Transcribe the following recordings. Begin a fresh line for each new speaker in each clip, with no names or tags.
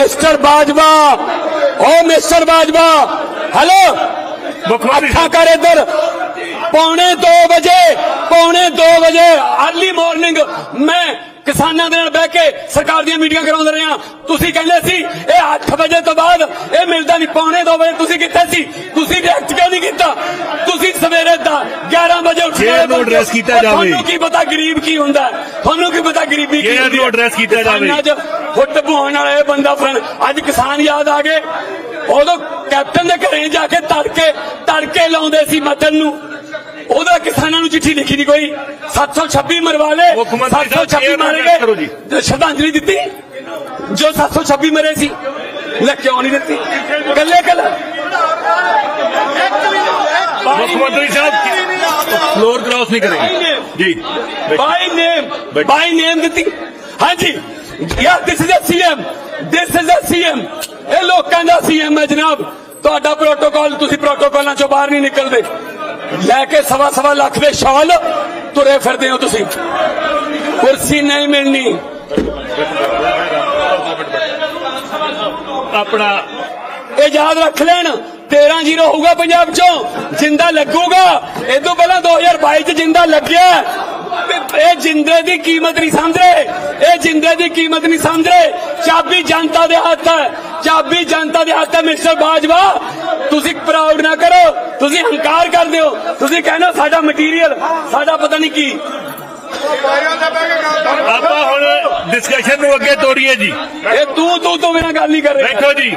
Mister Bajwa ਓ mister Bajwa hello
ਮੁੱਖ ਮੰਤਰੀ
ਅੱਖਾਂ ਕਰ ਇੱਧਰ ਪੌਣੇ 2 ਵਜੇ ਪੌਣੇ 2 ਵਜੇ ਅਰਲੀ ਮਾਰਨਿੰਗ ਮੈਂ ਕਿਸਾਨਾਂ ਦੇ ਨਾਲ ਬਹਿ ਕੇ ਸਰਕਾਰ ਦੀਆਂ ਮੀਟਿੰਗਾਂ ਕਰਾਉਂਦੇ ਰਹੇ ਹਾਂ ਤੁਸੀਂ ਕਹਿੰਦੇ ਸੀ ਇਹ 8 ਵਜੇ ਤੋਂ ਬਾਅਦ ਇਹ ਮਿਲਦਾ ਨਹੀਂ ਪੌਣੇ 2 ਵਜੇ ਤੁਸੀਂ ਕਿੱਥੇ ਸੀ ਤੁਸੀਂ ਰਿਐਕਟ ਕਿਉਂ ਨਹੀਂ ਕੀਤਾ ਤੁਸੀਂ ਸਵੇਰੇ ਦਾ 11 ਵਜੇ ਉੱਠ
Chair ਨੂੰ address ਕੀਤਾ
ਔਰ
ਜਾਵੇ।
ਤੁਹਾਨੂੰ ਕੀ ਪਤਾ ਗਰੀਬ ਕੀ ਹੁੰਦਾ ਹੈ? ਤੁਹਾਨੂੰ ਕੀ ਪਤਾ ਗਰੀਬੀ ਕੀ
Chair
ਹੁੰਦੀ
ਨੂੰ
ਹੈ?
address ਕੀਤਾ ਜਾਵੇ।
ਫੁੱਟ ਪਵਾਉਣ ਵਾਲਾ ਇਹ ਬੰਦਾ ਫਰਨ ਅੱਜ ਕਿਸਾਨ ਯਾਦ ਆ ਗਏ। ਉਦੋਂ ਕੈਪਟਨ ਦੇ ਘਰੇ ਜਾ ਕੇ ਤੜਕੇ ਤੜਕੇ ਲਾਉਂਦੇ ਸੀ ਮਤਨ ਨੂੰ। ਉਹਦਾ ਕਿਸਾਨਾਂ ਨੂੰ ਚਿੱਠੀ ਲਿਖੀ ਨਹੀਂ ਕੋਈ। 726 ਮਰਵਾ
ਸਾਹਿਬ,
726
chair ਨੂੰ
ਮਾਰੇ। ਗਏ ਸ਼ਰਧਾਂਜਲੀ ਦਿੱਤੀ। ਜੋ 726 ਮਰੇ ਸੀ ਲੈ ਕਿਉਂ ਨਹੀਂ ਦਿੱਤੀ? ਕੱਲੇ ਕੱਲੇ
ਮੁੱਖ ਮੰਤਰੀ ਸਾਹਿਬ ਫਲੋਰ ਕ੍ਰਾਸ ਨਹੀਂ ਕਰੇਗੇ। ਜੀ।
ਬਾਈ ਨੇਮ। ਬਾਈ ਨੇਮ ਦਿੱਤੀ। ਹਾਂਜੀ। Yeah this is a CM this is a CM ਇਹ ਲੋਕਾਂ ਦਾ ਸੀਐਮ ਹੈ ਜਨਾਬ। ਤੁਹਾਡਾ ਪ੍ਰੋਟੋਕਾਲ ਤੁਸੀਂ ਪ੍ਰੋਟੋਕਾਲਾਂ ਚੋਂ ਬਾਹਰ ਨਹੀਂ ਨਿਕਲਦੇ। ਲੈ ਕੇ ਸਵਾ ਸਵਾ ਲੱਖ ਦੇ ਸ਼ਾਲ ਤੁਰੇ ਫਿਰਦੇ ਹੋ ਤੁਸੀਂ। ਕੁਰਸੀ ਨਹੀਂ ਮਿਲਣੀ।
ਆਪਣਾ
ਇਹ ਯਾਦ ਰੱਖ ਲੈਣ। 13 ਜ਼ੀਰੋ ਹੋਊਗਾ ਪੰਜਾਬ ਚੋਂ। ਜਿੰਦਾ ਲੱਗੂਗਾ। ਇਹ ਤੋਂ ਪਹਿਲਾਂ 2022 ਚ ਜਿੰਦਾ ਲੱਗਿਆ। ਇਹ ਜਿੰਦੇ ਦੀ ਕੀਮਤ ਨਹੀਂ ਸਮਝ ਰਹੇ ਇਹ ਜਿੰਦੇ ਦੀ ਕੀਮਤ ਨਹੀਂ ਸਮਝ ਰਹੇ ਚਾਬੀ ਜਨਤਾ ਦੇ ਹੱਥ ਹੈ। ਚਾਬੀ ਜਨਤਾ ਦੇ ਹੱਥ ਹੈ ਮਿਸਟਰ ਬਾਜਵਾ। ਤੁਸੀਂ ਪ੍ਰਾਊਡ ਨਾ ਕਰੋ। ਤੁਸੀਂ ਹੰਕਾਰ ਕਰਦੇ ਹੋ। ਤੁਸੀਂ ਕਹਿੰਦੇ ਸਾਡਾ ਮਟੀਰੀਅਲ ਸਾਡਾ ਪਤਾ ਨਹੀਂ ਕੀ।
ਆਪਾਂ ਹੁਣ ਡਿਸਕਸ਼ਨ ਨੂੰ ਅੱਗੇ ਤੋਰੀਏ ਜੀ।
ਇਹ ਤੂੰ ਤੂੰ ਤੋਂ ਬਿਨਾਂ ਗੱਲ ਨਹੀਂ ਕਰ ਰਿਹਾ।
ਬੈਠੋ ਜੀ।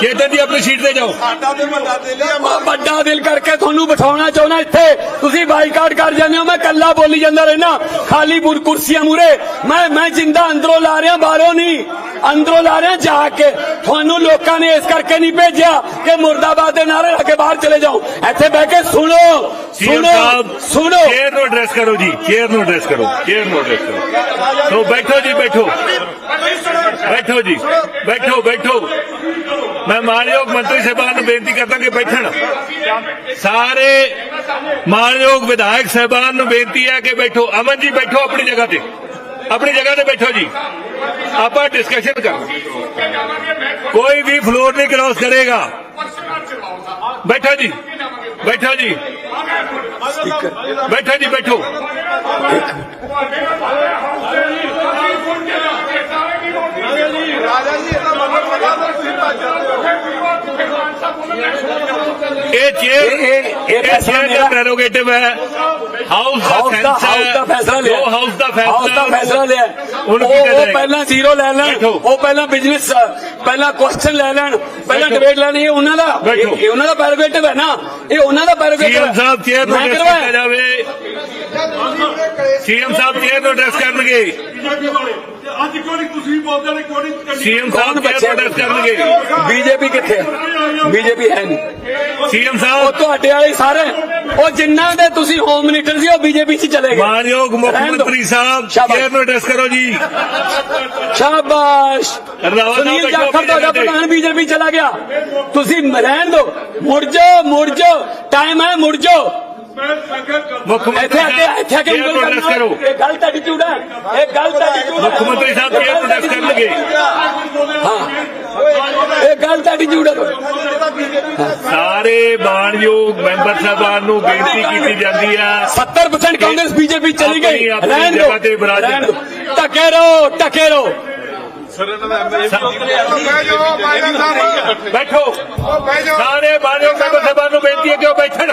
ਚੇਤਨ ਜੀ ਆਪਣੀ ਸੀਟ ਤੇ ਜਾਓ।
ਮੈਂ। ਵੱਡਾ ਦਿਲ ਕਰਕੇ ਤੁਹਾਨੂੰ ਬਿਠਾਉਣਾ ਚਾਹੁੰਦਾ ਇੱਥੇ। ਤੁਸੀਂ ਬਾਈਕਾਟ ਕਰ ਜਾਂਦੇ ਹੋ ਮੈਂ ਕੱਲਾ ਬੋਲੀ ਜਾਂਦਾ ਰਹਿਣਾ ਖਾਲੀ ਬੁਰ ਕੁਰਸੀਆਂ ਮੂਰੇ ਮੈਂ ਮੈਂ ਜਿੰਦਾ ਅੰਦਰੋਂ ਲਾ ਰਿਹਾ ਬਾਹਰੋਂ ਨਹੀਂ। ਅੰਦਰੋਂ ਲਾ ਰਿਹਾ ਜਾ ਕੇ। ਤੁਹਾਨੂੰ ਲੋਕਾਂ ਨੇ ਇਸ ਕਰਕੇ ਨਹੀਂ ਭੇਜਿਆ ਕਿ ਮੁਰਦਾਬਾਦ ਦੇ ਨਾਰੇ ਲਾ ਕੇ ਬਾਹਰ ਚਲੇ ਜਾਓ। ਇੱਥੇ ਬਹਿ ਕੇ ਸੁਣੋ। ਸੁਣੋ। ਸੁਣੋ।
ਚੇਅਰ ਨੂੰ ਐਡਰੈਸ ਕਰੋ ਜੀ। ਚੇਅਰ ਨੂੰ ਐਡਰੈਸ ਕਰੋ। ਚੇਅਰ ਨੂੰ ਐਡਰੈਸ ਕਰੋ। ਸੋ ਬੈਠੋ ਜੀ ਬੈਠੋ। ਬੈਠੋ ਜੀ ਬੈਠੋ ਬੈਠੋ। ਮੈਂ ਮਾਨਯੋਗ ਮੰਤਰੀ ਸਾਹਿਬਾਨ ਨੂੰ ਬੇਨਤੀ ਕਰਦਾ ਕਿ ਬੈਠਣ ਸਾਰੇ ਮਾਨਯੋਗ ਵਿਧਾਇਕ ਸਾਹਿਬਾਨ ਨੂੰ ਬੇਨਤੀ ਹੈ ਕਿ ਬੈਠੋ ਅਮਨ ਜੀ ਬੈਠੋ ਆਪਣੀ ਜਗ੍ਹਾ ਤੇ ਆਪਣੀ ਜਗ੍ਹਾ ਤੇ ਬੈਠੋ ਜੀ ਆਪਾਂ ਡਿਸਕਸ਼ਨ ਕਰ ਕੋਈ ਵੀ ਫਲੋਰ ਨਹੀਂ ਕ੍ਰਾਸ ਕਰੇਗਾ ਬੈਠੋ ਜੀ ਬੈਠੋ ਜੀ ਬੈਠੋ ਜੀ ਬੈਠੋ ਇਹ ਚੇਅਰ
ਇਹ- ਫੈਸਲਾ ਮੇਰਾ-
ਪ੍ਰੈਰੋਗੇਟਿਵ ਹੈ। ਹਾਊਸ ਦਾ
ਹਾਊਸ ਫੈਸਲਾ ਲਿਆ।
ਜੋ ਹਾਊਸ ਦਾ ਫੈਸਲਾ
ਹਾਊਸ ਦਾ ਫੈਸਲਾ ਲਿਆ। ਉਹ ਉਹ
ਜਾਏਗਾ।
ਪਹਿਲਾਂ ਜ਼ੀਰੋ ਲੈ ਲੈਣ। ਉਹ ਪਹਿਲਾਂ ਬਿਜ਼ਨਸ ਪਹਿਲਾਂ ਕੁਐਸਚਨ ਲੈ ਲੈਣ। ਪਹਿਲਾਂ। ਡਿਬੇਟ ਲੈਣੀ ਇਹ ਉਹਨਾਂ ਦਾ। ਇਹ ਉਹਨਾਂ ਦਾ ਪੈਰੋਗੇਟਿਵ ਹੈ ਨਾ। ਇਹ ਉਹਨਾਂ ਦਾ ਪੈਰੋਗੇਟਿਵ
ਸੀਐਮ ਸਾਹਿਬ ਚੇਅਰ ਨੂੰ
ਮੈਂ
ਐਡਰੈਸ
ਕਰਵਾਇਆ।
ਜਾਵੇ। ਸੀਐਮ ਸਾਹਿਬ ਚੇਅਰ ਨੂੰ ਐਡਰੈਸ ਕਰਨਗੇ।
ਅੱਜ ਕਿਉਂ ਨਹੀਂ ਤੁਸੀਂ ਬੋਲਦੇ ਨੇ ਕਿਉਂ ਨਹੀਂ
ਸੀਐਮ ਸਾਹਿਬ
ਬੱਚੇ
ਨੂੰ ਐਡਰੈਸ ਕਰਨਗੇ।
ਬੀਜੇਪੀ ਕਿੱਥੇ ਬੀਜੇਪੀ ਹੈ ਨਹੀਂ।
ਸੀਐਮ
ਉਹ
ਸਾਹਿਬ
ਤੁਹਾਡੇ ਵਾਲੇ ਸਾਰੇ ਉਹ ਜਿੰਨਾਂ ਦੇ ਤੁਸੀਂ ਹੋਮ ਮਿਨਿਸਟਰ ਸੀ ਉਹ ਬੀਜੇਪੀ 'ਚ ਚਲੇ ਗਏ।
ਮਾਨਯੋਗ ਮੁੱਖ। ਮੰਤਰੀ ਸਾਹਿਬ। ਚੇਅਰ ਨੂੰ ਐਡਰੈਸ ਕਰੋ ਜੀ।
ਸ਼ਾਬਾਸ਼। ਸੁਨੀਲ ਜਾਖੜ ਤੁਹਾਡਾ
ਤੇ।
ਪ੍ਰਧਾਨ ਬੀਜੇਪੀ ਚਲਾ ਗਿਆ। ਤੁਸੀਂ ਰਹਿਣ ਦਿਓ ਮੁੜ ਜਾਓ ਮੁੜ ਜਾਓ। ਟਾਈਮ ਹੈ ਮੁੜ ਜਾਓ।
ਮੁੱਖ ਮੰਤਰੀ
ਇੱਥੇ ਆ ਕੇ
ਸਾਹਿਬ
ਇੱਥੇ ਆ ਕੇ ਉਂਗਲ ਕਰਨਾ
ਕਰੋ।
ਇਹ ਗਲਤ ਐਟੀਟਿਊਡ ਹੈ ਇਹ ਗਲਤ ਐਟੀਟਿਊਡ ਹੈ
ਮੁੱਖ ਮੰਤਰੀ ਸਾਹਿਬ ਨੂੰ। ਐਡਰੈਸ ਕਰਨਗੇ।
ਹਾਂ। ਇਹ ਗਲਤ ਐਟੀਟਿਊਡ ਹੈ
ਸਾਰੇ ਮਾਨਯੋਗ ਮੈਂਬਰ ਸਾਹਿਬਾਨ ਨੂੰ ਬੇਨਤੀ ਕੀਤੀ ਜਾਂਦੀ ਹੈ
70% ਕਾਂਗਰਸ ਬੀਜੇਪੀ ਚਲੀ ਗਈ। ਰਹਿਣ ਦਿਓ ਟਕੇ ਰਹੋ ਟਕੇ ਰਹੋ।
ਬੈਠੋ। ਸਾਰੇ ਮਾਨਯੋਗ ਮੈਂਬਰ ਸਾਹਿਬਾਨ ਨੂੰ ਬੇਨਤੀ ਹੈ ਕਿ ਉਹ ਬੈਠਣ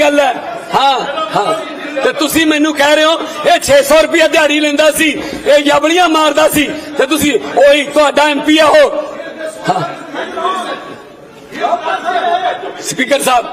ਗੱਲ ਹੈ। ਹਾਂ ਹਾਂ। ਤੇ ਤੁਸੀਂ ਮੈਨੂੰ ਕਹਿ ਰਹੇ ਹੋ, ਇਹ 600 ਰੁਪਏ ਦਿਹਾੜੀ ਲੈਂਦਾ ਸੀ, ਇਹ ਜਬਲੀਆਂ ਮਾਰਦਾ ਸੀ, ਤੇ ਤੁਸੀਂ ਉਹੀ ਤੁਹਾਡਾ ਐਮਪੀ ਆ ਉਹ। ਸਪੀਕਰ ਸਾਹਿਬ